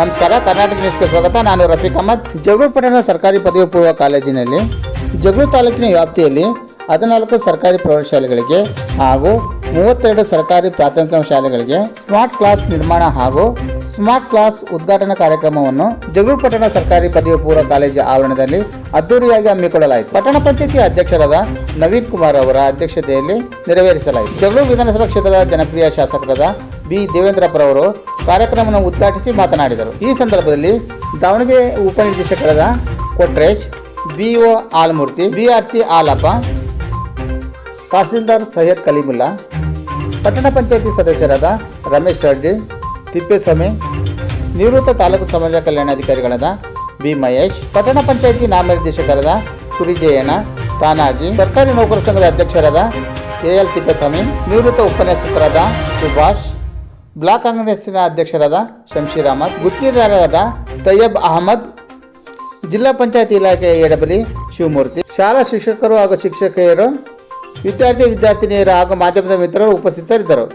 ನಮಸ್ಕಾರ, ಕರ್ನಾಟಕ ನ್ಯೂಸ್ಗೆ ಸ್ವಾಗತ. ನಾನು ರಫೀಕ್ ಅಹಮದ್. ಜಗಳೂರು ಪಟ್ಟಣ ಸರ್ಕಾರಿ ಪದವಿ ಪೂರ್ವ ಕಾಲೇಜಿನಲ್ಲಿ, ಜಗಳೂರು ತಾಲೂಕಿನ ವ್ಯಾಪ್ತಿಯಲ್ಲಿ ಹದಿನಾಲ್ಕು ಸರ್ಕಾರಿ ಪ್ರೌಢಶಾಲೆಗಳಿಗೆ ಹಾಗೂ ಮೂವತ್ತೆರಡು ಸರ್ಕಾರಿ ಪ್ರಾಥಮಿಕ ಶಾಲೆಗಳಿಗೆ ಸ್ಮಾರ್ಟ್ ಕ್ಲಾಸ್ ನಿರ್ಮಾಣ ಹಾಗೂ ಸ್ಮಾರ್ಟ್ ಕ್ಲಾಸ್ ಉದ್ಘಾಟನಾ ಕಾರ್ಯಕ್ರಮವನ್ನು ಜಗಳೂರು ಪಟ್ಟಣ ಸರ್ಕಾರಿ ಪದವಿ ಪೂರ್ವ ಕಾಲೇಜು ಆವರಣದಲ್ಲಿ ಅದ್ದೂರಿಯಾಗಿ ಹಮ್ಮಿಕೊಳ್ಳಲಾಯಿತು. ಪಟ್ಟಣ ಪಂಚಾಯತಿ ಅಧ್ಯಕ್ಷರಾದ ನವೀನ್ ಕುಮಾರ್ ಅವರ ಅಧ್ಯಕ್ಷತೆಯಲ್ಲಿ ನೆರವೇರಿಸಲಾಯಿತು. ಜಗಳೂರು ವಿಧಾನಸಭಾ ಕ್ಷೇತ್ರದ ಜನಪ್ರಿಯ ಶಾಸಕರಾದ ಬಿ. ದೇವೇಂದ್ರಪ್ಪರವರು ಕಾರ್ಯಕ್ರಮವನ್ನು ಉದ್ಘಾಟಿಸಿ ಮಾತನಾಡಿದರು. ಈ ಸಂದರ್ಭದಲ್ಲಿ ದಾವಣಗೆರೆ ಉಪನಿರ್ದೇಶಕರಾದ ಕೊಟ್ರೇಶ್, ಬಿಒ ಆಲ್ಮೂರ್ತಿ, ಬಿಆರ್ಸಿ ಆಲಪ್ಪ, ತಹಸೀಲ್ದಾರ್ ಸೈಯದ್ ಕಲೀಮುಲ್ಲಾ, ಪಟ್ಟಣ ಪಂಚಾಯತಿ ಸದಸ್ಯರಾದ ರಮೇಶ್ ರೆಡ್ಡಿ, ತಿಪ್ಪೇಸ್ವಾಮಿ, ನಿವೃತ್ತ ತಾಲೂಕು ಸಮಾಜ ಕಲ್ಯಾಣಾಧಿಕಾರಿಗಳಾದ ಬಿ ಮಹೇಶ್, ಪಟ್ಟಣ ಪಂಚಾಯತಿ ನಾಮನಿರ್ದೇಶಕರಾದ ಕುರಿಜಯಣ್ಣ, ತಾನಾಜಿ, ಸರ್ಕಾರಿ ನೌಕರ ಸಂಘದ ಅಧ್ಯಕ್ಷರಾದ ಎ ಎಲ್ ತಿಪ್ಪೇಸ್ವಾಮಿ, ನಿವೃತ್ತ ಉಪನ್ಯಾಸಕರಾದ ಸುಭಾಷ್ ಬ್ಲಾಕ್ ಕಾಂಗ್ರೆಸ್ಸಿನ ಅಧ್ಯಕ್ಷರಾದ ಶಂಶೀರ್ ಅಹಮದ್, ಗುತ್ತಿಗೆದಾರರಾದ ತಯ್ಯಬ್ ಅಹಮದ್, ಜಿಲ್ಲಾ ಪಂಚಾಯತ್ ಇಲಾಖೆಯ ಎಡಬಲಿ ಶಿವಮೂರ್ತಿ, ಶಾಲಾ ಶಿಕ್ಷಕರು ಹಾಗೂ ಶಿಕ್ಷಕಿಯರು, ವಿದ್ಯಾರ್ಥಿ ವಿದ್ಯಾರ್ಥಿನಿಯರು ಹಾಗೂ ಮಾಧ್ಯಮದ ಮಿತ್ರರು ಉಪಸ್ಥಿತರಿದ್ದರು.